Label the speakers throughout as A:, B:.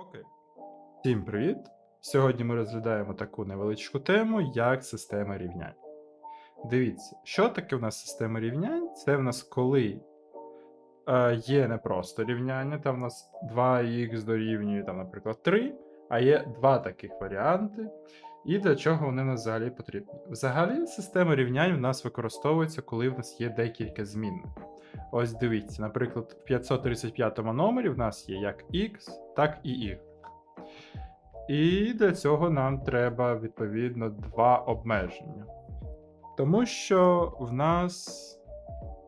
A: Окей. Всім привіт! Сьогодні ми розглядаємо таку невеличку тему, як система рівнянь. Дивіться, що таке в нас система рівнянь? Це в нас коли е, є не просто рівняння, там в нас 2х дорівнює, там, наприклад, 3, а є два таких варіанти. І для чого вони нам взагалі потрібні? Взагалі, система рівнянь в нас використовується, коли в нас є декілька змінних. Ось дивіться, наприклад, в 535 номері в нас є як x, так і y. І для цього нам треба відповідно два обмеження. Тому що в нас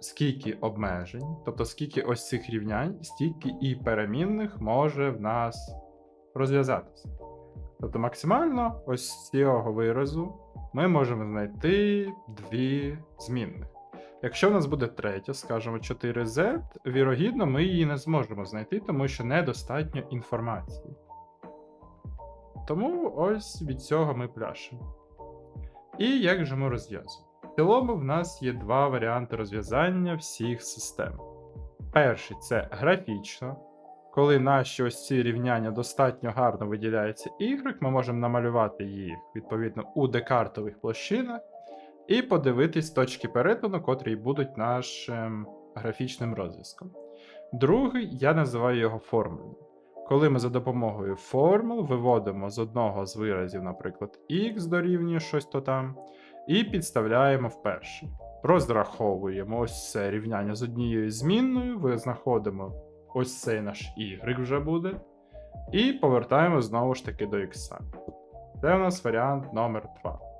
A: скільки обмежень, тобто скільки ось цих рівнянь, стільки і перемінних може в нас розв'язатися. Тобто максимально ось з цього виразу ми можемо знайти дві змінних. Якщо в нас буде третя, скажімо, 4z, вірогідно, ми її не зможемо знайти, тому що недостатньо інформації. Тому ось від цього ми пляшемо. І як же ми розв'язуємо? В цілому в нас є два варіанти розв'язання всіх систем. Перший це графічно. Коли наші ось ці рівняння достатньо гарно виділяється y, ми можемо намалювати їх відповідно у декартових площинах і подивитись точки перетину, котрі будуть нашим графічним розв'язком. Другий я називаю його формулою. Коли ми за допомогою формул виводимо з одного з виразів, наприклад, x дорівнює щось то там, і підставляємо в перший. Розраховуємо ось це рівняння з однією змінною, ви знаходимо ось цей наш y вже буде, і повертаємо знову ж таки до x. Це у нас варіант номер 2.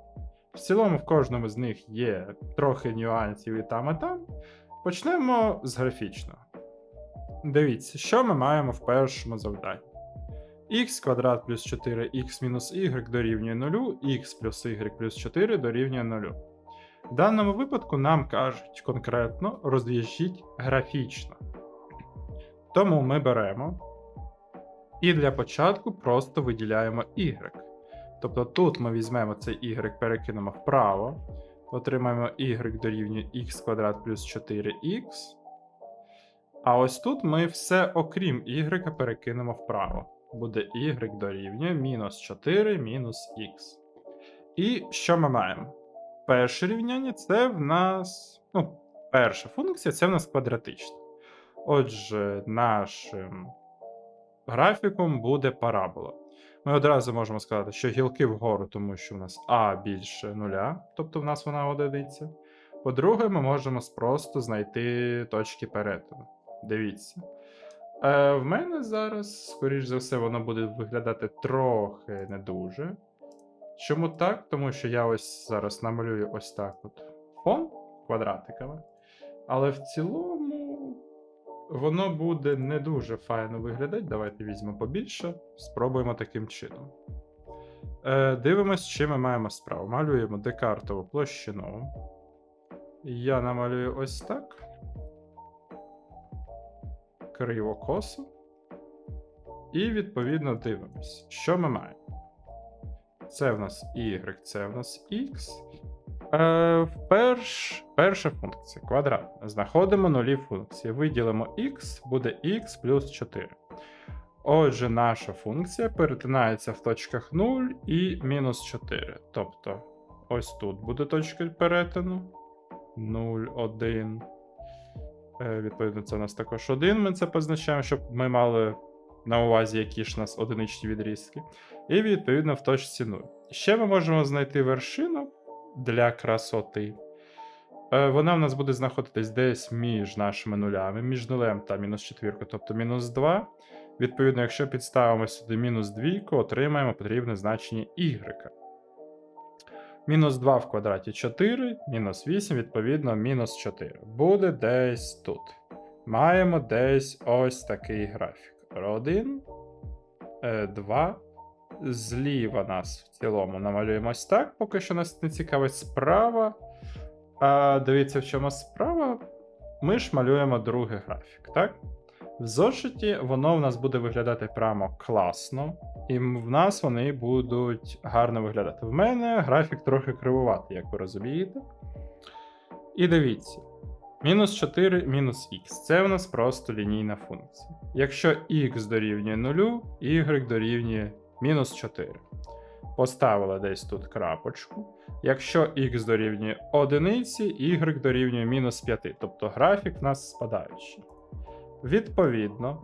A: В цілому, в кожному з них є трохи нюансів і там, і там. Почнемо з графічного. Дивіться, що ми маємо в першому завданні. х квадрат плюс 4х мінус y дорівнює 0, х плюс y плюс 4 дорівнює 0. В даному випадку нам кажуть конкретно розв'яжіть графічно. Тому ми беремо і для початку просто виділяємо y. Тобто тут ми візьмемо цей y, перекинемо вправо, отримаємо y дорівнює x квадрат плюс 4х. А ось тут ми все окрім y перекинемо вправо. Буде y дорівнює мінус 4 мінус х. І що ми маємо? Перше рівняння це в нас. Ну, перша функція це в нас квадратична. Отже, нашим графіком буде парабола. Ми одразу можемо сказати, що гілки вгору, тому що в нас А більше нуля, тобто в нас вона одиниця. По-друге, ми можемо просто знайти точки перетину. Дивіться. Е, В мене зараз, скоріш за все, воно буде виглядати трохи не дуже. Чому так? Тому що я ось зараз намалюю ось так от фон квадратиками. Але в цілому воно буде не дуже файно виглядати. Давайте візьмемо побільше, спробуємо таким чином. Е, Дивимось, що ми маємо справу. Малюємо декартову площину. Я намалюю ось так. Криво косо. І відповідно дивимось, що ми маємо. Це в нас y, це в нас x. Е, перш, перша функція квадрат. Знаходимо нулі функції. Виділимо x, буде x плюс 4. Отже, наша функція перетинається в точках 0 і мінус 4. Тобто, ось тут буде точка перетину. 0, 1. Е, відповідно, це у нас також 1. Ми це позначаємо, щоб ми мали на увазі, які ж у нас одиничні відрізки. І відповідно в точці 0. Ще ми можемо знайти вершину для красоти. Е, Вона в нас буде знаходитись десь між нашими нулями, між нулем та мінус четвіркою, тобто мінус 2. Відповідно, якщо підставимо сюди мінус двійку, отримаємо потрібне значення y. Мінус 2 в квадраті 4, мінус 8, відповідно, мінус 4. Буде десь тут. Маємо десь ось такий графік. 1, 2. Зліва нас в цілому намалюємо ось так, поки що нас не цікавить справа. А дивіться, в чому справа. Ми ж малюємо другий графік, так? В зошиті воно в нас буде виглядати прямо класно, і в нас вони будуть гарно виглядати. В мене графік трохи кривуватий, як ви розумієте. І дивіться. Мінус 4 мінус х. Це у нас просто лінійна функція. Якщо х дорівнює 0, y дорівнює мінус 4. Поставили десь тут крапочку. Якщо х дорівнює 1, y дорівнює мінус 5. Тобто графік в нас спадаючий. Відповідно,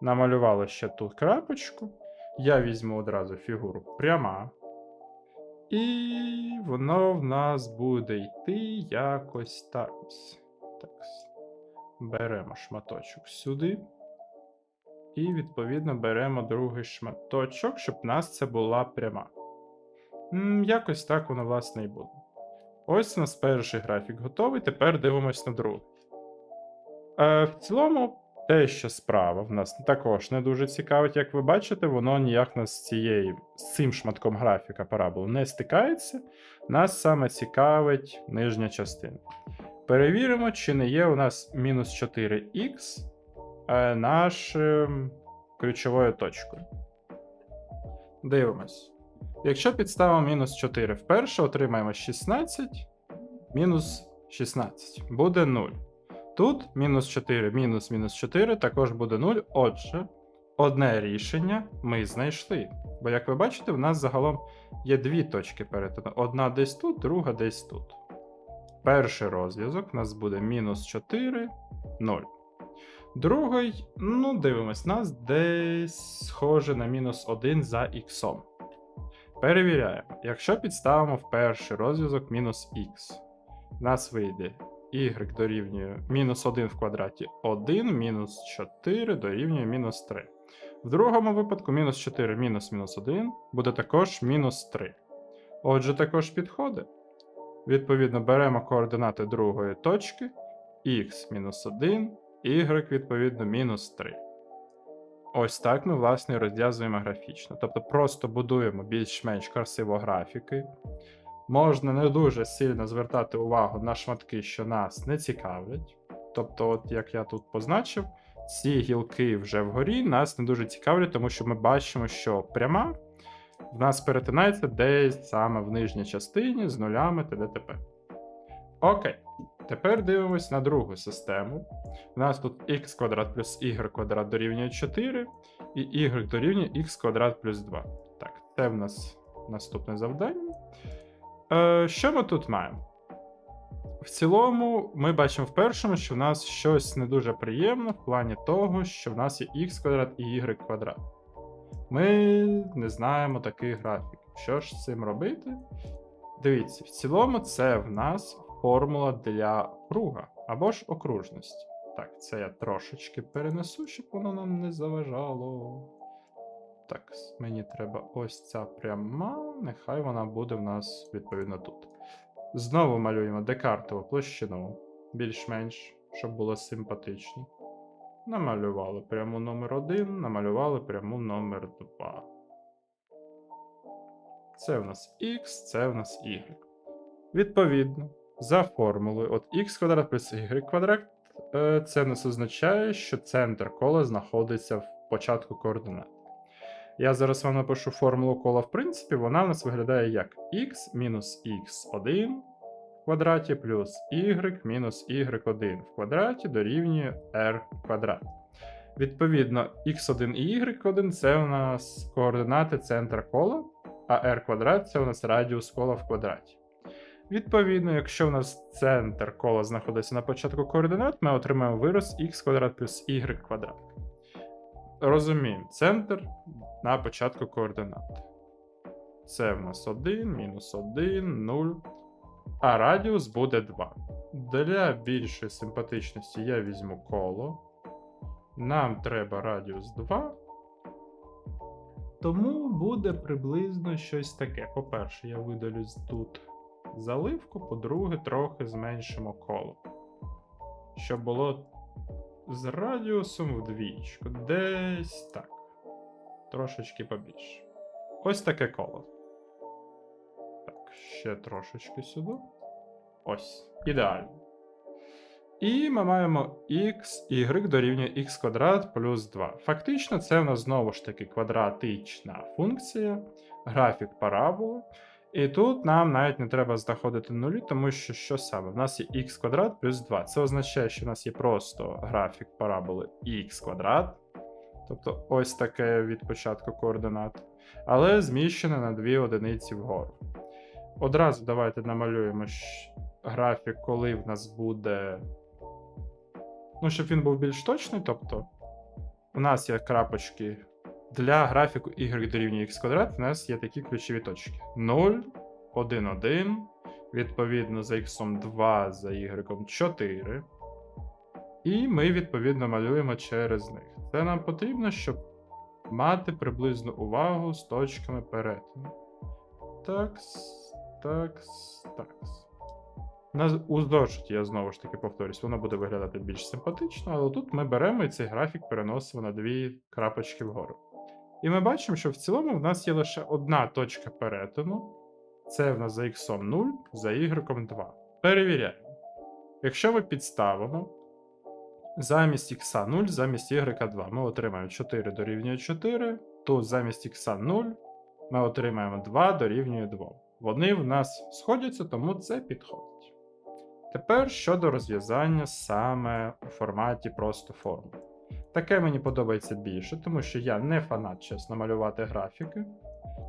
A: намалювали ще тут крапочку. Я візьму одразу фігуру пряма. І воно в нас буде йти якось так. Так. Беремо шматочок сюди. І, відповідно, беремо другий шматочок, щоб в нас це була пряма. М, Якось так воно, власне, і буде. Ось у нас перший графік готовий. Тепер дивимось на другий. Е, в цілому, те, що справа в нас також не дуже цікавить, як ви бачите, воно ніяк нас з цією, з цим шматком графіка параболи не стикається. Нас саме цікавить нижня частина. Перевіримо, чи не є у нас мінус 4х е, нашим ключовою точкою. Дивимось. Якщо підставимо мінус 4 вперше, отримаємо 16, мінус 16 буде 0. Тут мінус 4 мінус мінус 4 також буде 0. Отже, одне рішення ми знайшли. Бо, як ви бачите, в нас загалом є дві точки перетину. Одна десь тут, друга десь тут. Перший розв'язок у нас буде мінус 4, 0. Другий, ну, дивимось, нас десь схоже на мінус 1 за іксом. Перевіряємо. Якщо підставимо в перший розв'язок мінус х, в нас вийде y дорівнює мінус 1 в квадраті 1, мінус 4 дорівнює мінус 3. В другому випадку мінус 4 мінус мінус 1 буде також мінус 3. Отже, також підходить. Відповідно, беремо координати другої точки x мінус 1, y, відповідно, мінус 3. Ось так ми, власне, розв'язуємо графічно. Тобто просто будуємо більш-менш красиво графіки. Можна не дуже сильно звертати увагу на шматки, що нас не цікавлять. Тобто, от як я тут позначив, ці гілки вже вгорі нас не дуже цікавлять, тому що ми бачимо, що пряма в нас перетинається десь саме в нижній частині з нулями т.д. Окей. Тепер дивимось на другу систему. У нас тут x квадрат плюс y квадрат дорівнює 4, і y дорівнює x квадрат плюс 2. Так, це в нас наступне завдання. Е, Що ми тут маємо? В цілому, ми бачимо в першому, що в нас щось не дуже приємно в плані того, що в нас є x квадрат і y квадрат. Ми не знаємо таких графіків. Що ж з цим робити? Дивіться, в цілому, це в нас формула для круга або ж окружності. Так, це я трошечки перенесу, щоб воно нам не заважало. Так, мені треба ось ця пряма, нехай вона буде в нас відповідно тут. Знову малюємо декартову площину, більш-менш, щоб було симпатично. Намалювали пряму номер 1, намалювали пряму номер 2. Це в нас x, це в нас y. Відповідно, за формулою от x квадрат плюс y квадрат, е, це нас означає, що центр кола знаходиться в початку координат. Я зараз вам напишу формулу кола, в принципі, вона в нас виглядає як x мінус x1 в квадраті плюс y мінус y1 в квадраті дорівнює r квадрат. Відповідно, x1 і y1 це у нас координати центра кола, а r квадрат це у нас радіус кола в квадраті. Відповідно, якщо в нас центр кола знаходиться на початку координат, ми отримаємо вираз x квадрат плюс y квадрат. Розуміємо, центр на початку координат. Це в нас 1, мінус 1, 0. А радіус буде 2. Для більшої симпатичності я візьму коло. Нам треба радіус 2. Тому буде приблизно щось таке. По-перше, я видалю тут заливку, по-друге, трохи зменшимо коло. Щоб було з радіусом вдвічку. Десь так. Трошечки побільше. Ось таке коло. Так, ще трошечки сюди. Ось. Ідеально. І ми маємо x, y дорівнює x квадрат плюс 2. Фактично, це в нас знову ж таки квадратична функція, графік параболи. І тут нам навіть не треба знаходити нулі, тому що що саме? В нас є х квадрат плюс 2. Це означає, що в нас є просто графік параболи х квадрат. Тобто ось таке від початку координат. Але зміщене на дві одиниці вгору. Одразу давайте намалюємо графік, коли в нас буде. Ну, щоб він був більш точний. Тобто, у нас є крапочки для графіку y дорівнює x квадрат, у нас є такі ключові точки: 0, 1, 1, відповідно за x 2, за y 4. І ми, відповідно, малюємо через них. Це нам потрібно, щоб мати приблизну увагу з точками перетину. Такс, такс, такс. У зошиті, я знову ж таки повторюсь, воно буде виглядати більш симпатично, але тут ми беремо і цей графік переносимо на дві крапочки вгору. І ми бачимо, що в цілому в нас є лише одна точка перетину. Це в нас за x 0, за y 2. Перевіряємо. Якщо ми підставимо замість x 0, замість y 2, ми отримаємо 4 дорівнює 4. Тут замість x 0 ми отримаємо 2 дорівнює 2. Вони в нас сходяться, тому це підходить. Тепер щодо розв'язання саме у форматі просто формул. Таке мені подобається більше, тому що я не фанат, чесно, малювати графіки.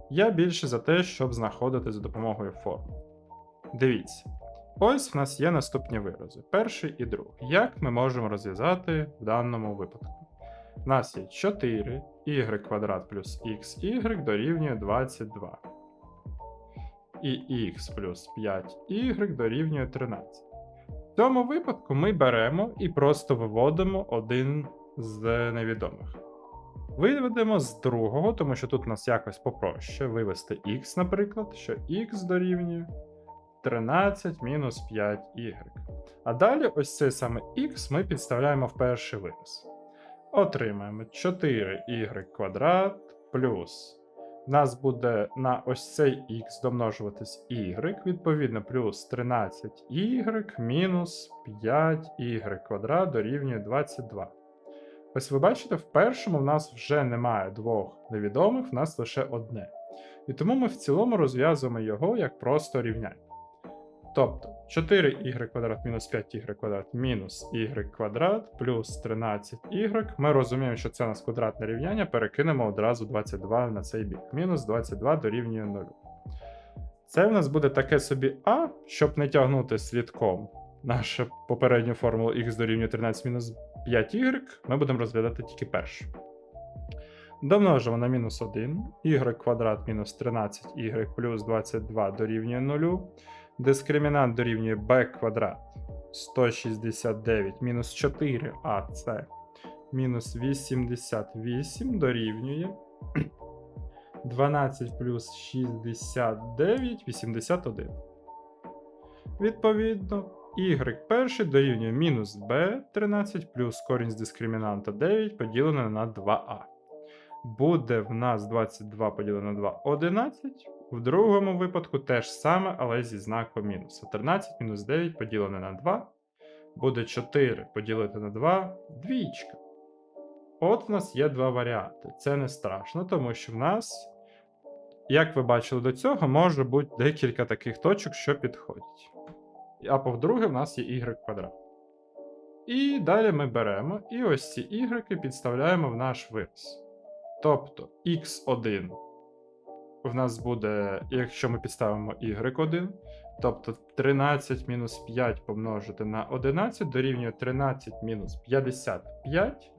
A: Я більше за те, щоб знаходити за допомогою формул. Дивіться, ось в нас є наступні вирази: перший і другий. Як ми можемо розв'язати в даному випадку? У нас є 4 y квадрат плюс xy дорівнює 22. І x плюс 5y дорівнює 13. В цьому випадку ми беремо і просто виводимо один з невідомих. Виведемо з другого, тому що тут у нас якось попроще вивести x, наприклад, що x дорівнює 13 мінус 5y. А далі ось цей саме x ми підставляємо в перший вираз. Отримаємо 4y квадрат плюс. У нас буде на ось цей x домножуватись y, відповідно, плюс 13y мінус 5y квадрат дорівнює 22. Ось ви бачите, в першому в нас вже немає двох невідомих, в нас лише одне. І тому ми в цілому розв'язуємо його як просто рівняння. Тобто 4y квадрат мінус 5y квадрат мінус y квадрат плюс 13y. Ми розуміємо, що це у нас квадратне рівняння, перекинемо одразу 22 на цей бік. Мінус 22 дорівнює 0. Це в нас буде таке собі А, щоб не тягнути слідком нашу попередню формулу x дорівнює 13 мінус 5y, ми будемо розглядати тільки першу. Домножимо на мінус 1, y квадрат мінус 13y плюс 22 дорівнює 0. Дискримінант дорівнює b квадрат 169 мінус 4 ac мінус 88 дорівнює 12 плюс 69 81. Відповідно, y перший дорівнює мінус b 13 плюс корінь з дискримінанта 9 поділене на 2a. Буде в нас 22 поділене на 2 11. В другому випадку теж саме, але зі знаком мінуса. 13 мінус 9 поділене на 2. Буде 4 поділити на 2 двічка. От в нас є два варіанти. Це не страшно, тому що в нас, як ви бачили до цього, може бути декілька таких точок, що підходять. А по-друге, в нас є y квадрат. І далі ми беремо і ось ці y підставляємо в наш вираз. Тобто x1 в нас буде, якщо ми підставимо y1, тобто 13 мінус 5 помножити на 11 дорівнює 13 мінус 55.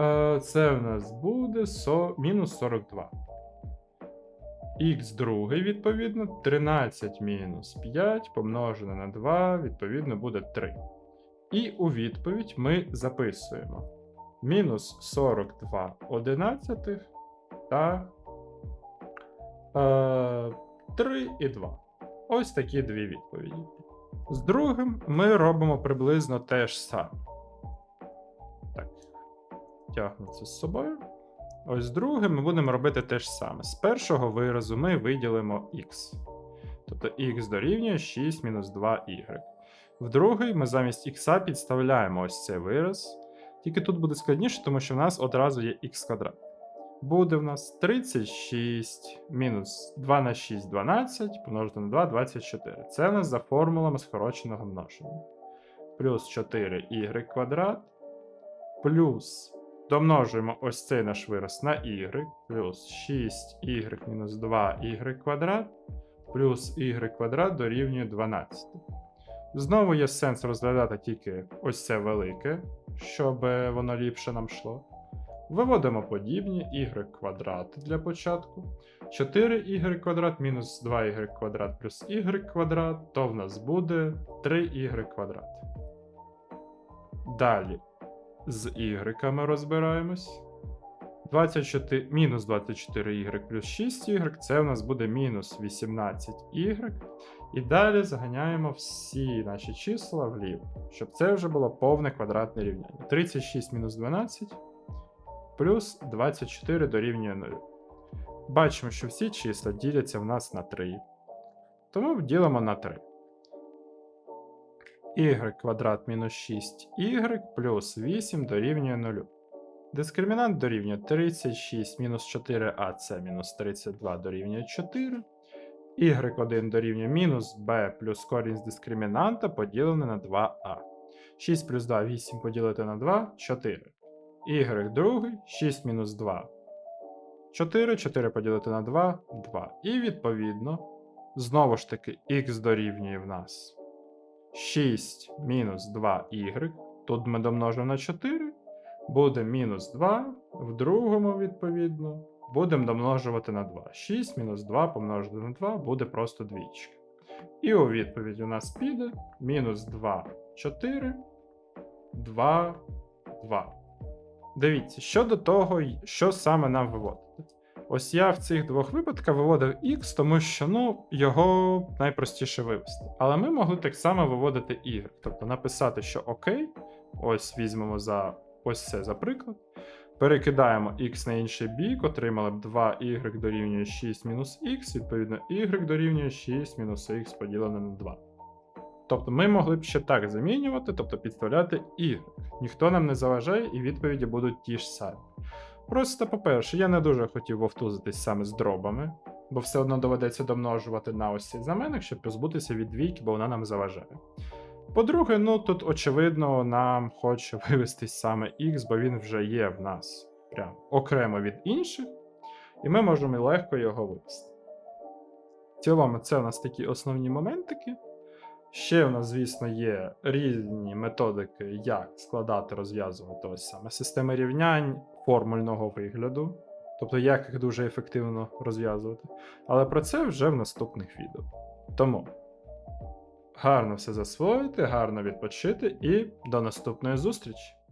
A: Е, Це в нас буде мінус 42. Х другий, відповідно, 13 мінус 5 помножене на 2, відповідно, буде 3. І у відповідь ми записуємо мінус 42 одинадцятих та е, 3 і 2. Ось такі дві відповіді. З другим ми робимо приблизно те ж саме. Так. Тягну це з собою. Ось з другим ми будемо робити те ж саме. З першого виразу ми виділимо x. Тобто x дорівнює 6 мінус 2y. В другий ми замість x підставляємо ось цей вираз. Тільки тут буде складніше, тому що в нас одразу є x квадрат. буде в нас 36 мінус 2 на 6 12 помножити на 2 24. Це в нас за формулами скороченого множення. Плюс 4y квадрат. Плюс домножуємо ось цей наш вираз на y. Плюс 6y мінус 2y квадрат. Плюс y квадрат дорівнює 12. Знову є сенс розглядати тільки ось це велике, щоб воно ліпше нам йшло. Виводимо подібні y квадрат для початку. 4y квадрат мінус 2y квадрат плюс y квадрат, то в нас буде 3y квадрат. Далі з y розбираємось. 24, мінус 24y плюс 6y, це у нас буде мінус 18y. І далі заганяємо всі наші числа вліво, щоб це вже було повне квадратне рівняння. 36 мінус 12 плюс 24 дорівнює 0. Бачимо, що всі числа діляться в нас на 3. Тому ділимо на 3. Y квадрат мінус 6y плюс 8 дорівнює 0. Дискримінант дорівнює 36 мінус 4а це мінус 32 дорівнює 4. y1 дорівнює мінус b плюс корінь з дискримінанта поділене на 2а. 6 плюс 2 8 поділити на 2 4. y другий 6 мінус 2 4, 4 поділити на 2 2. І відповідно, знову ж таки, x дорівнює в нас 6 мінус 2y. Тут ми домножимо на 4. Буде мінус 2. В другому, відповідно, будемо домножувати на 2. 6 мінус 2 помножити на 2 буде просто двічка. І у відповідь у нас піде мінус 2, 4, 2, 2. Дивіться, щодо того, що саме нам виводити. Ось я в цих двох випадках виводив x, тому що ну, його найпростіше вивести. Але ми могли так само виводити y. Тобто написати, що окей, ось візьмемо за ось це за приклад. Перекидаємо x на інший бік, отримали б 2y дорівнює 6 мінус x, відповідно, y дорівнює 6 мінус x поділене на 2. Тобто ми могли б ще так замінювати, тобто підставляти y. Ніхто нам не заважає, і відповіді будуть ті ж самі. Просто, по-перше, я не дуже хотів вовтузитись саме з дробами, бо все одно доведеться домножувати на ось цей знаменник, щоб позбутися від двійки, бо вона нам заважає. По-друге, ну тут очевидно нам хоче вивестись саме x, бо він вже є в нас прям окремо від інших, і ми можемо легко його вивести. В цілому, це у нас такі основні моментики. Ще в нас, звісно, є різні методики, як складати, розв'язувати ось саме системи рівнянь формульного вигляду, тобто як їх дуже ефективно розв'язувати. Але про це вже в наступних відео. Тому гарно все засвоїти, гарно відпочити і до наступної зустрічі!